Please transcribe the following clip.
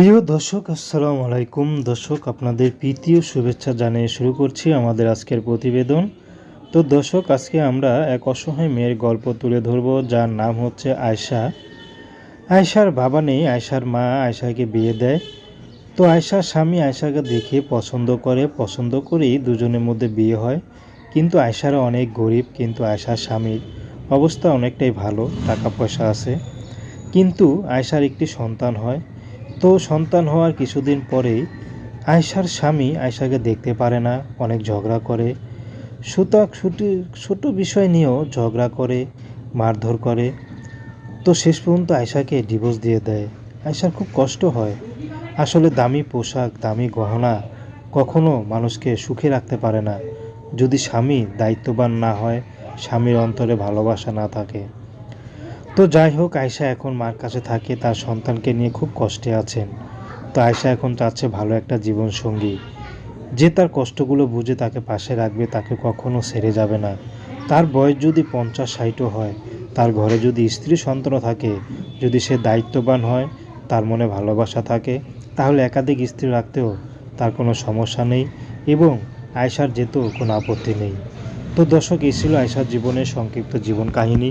প্রিয় দর্শক, আসসালামু আলাইকুম। দর্শক, আপনাদের প্রীতি ও শুভেচ্ছা জানিয়ে শুরু করছি আমাদের আজকের প্রতিবেদন। তো দর্শক, আজকে আমরা এক অসহায় মেয়ের গল্প তুলে ধরব, যার নাম হচ্ছে আয়শা। আয়শার বাবা নেই, আয়শার মা আয়শাকে বিয়ে দেয়। তো আয়শার স্বামী আয়শাকে দেখে পছন্দ করে, পছন্দ করেই দুজনের মধ্যে বিয়ে হয়। কিন্তু আয়শারা অনেক গরিব, কিন্তু আয়শার স্বামীর অবস্থা অনেকটাই ভালো, টাকা পয়সা আছে। কিন্তু আয়শার একটি সন্তান হয়। তো সন্তান হওয়ার কিছুদিন পরেই আয়শার স্বামী আয়শাকে দেখতে পারে না, অনেক ঝগড়া করে। সুতাক ছুটি ছোট বিষয় নিয়েও ঝগড়া করে, মারধর করে। তো শেষ পর্যন্ত আয়শাকে ডিভোর্স দিয়ে দেয়। আয়শার খুব কষ্ট হয়। আসলে দামি পোশাক, দামি গহনা কখনো মানুষকে সুখে রাখতে পারে না। যদি স্বামী দায়িত্ববান না হয়, স্বামীর অন্তরে ভালোবাসা না থাকে। তো যাই হোক, আয়শা এখন মার কাছে থাকে, তার সন্তানকে নিয়ে খুব কষ্টে আছেন। তো আয়শা এখন চাচ্ছে ভালো একটা জীবন সঙ্গী যে তার কষ্টগুলো বুঝে তাকে পাশে রাখবে, তাকে কখনো ছেড়ে যাবে না। তার বয়স যদি পঞ্চাশ ষাটও হয়, তার ঘরে যদি স্ত্রী সন্তান থাকে, যদি সে দায়িত্ববান হয়, তার মনে ভালোবাসা থাকে, তাহলে একাধিক স্ত্রী রাখতেও তার কোনো সমস্যা নেই এবং আয়সার যেতেও কোনো আপত্তি নেই। তো দর্শক, এই ছিল আয়সার জীবনের সংক্ষিপ্ত জীবন কাহিনী।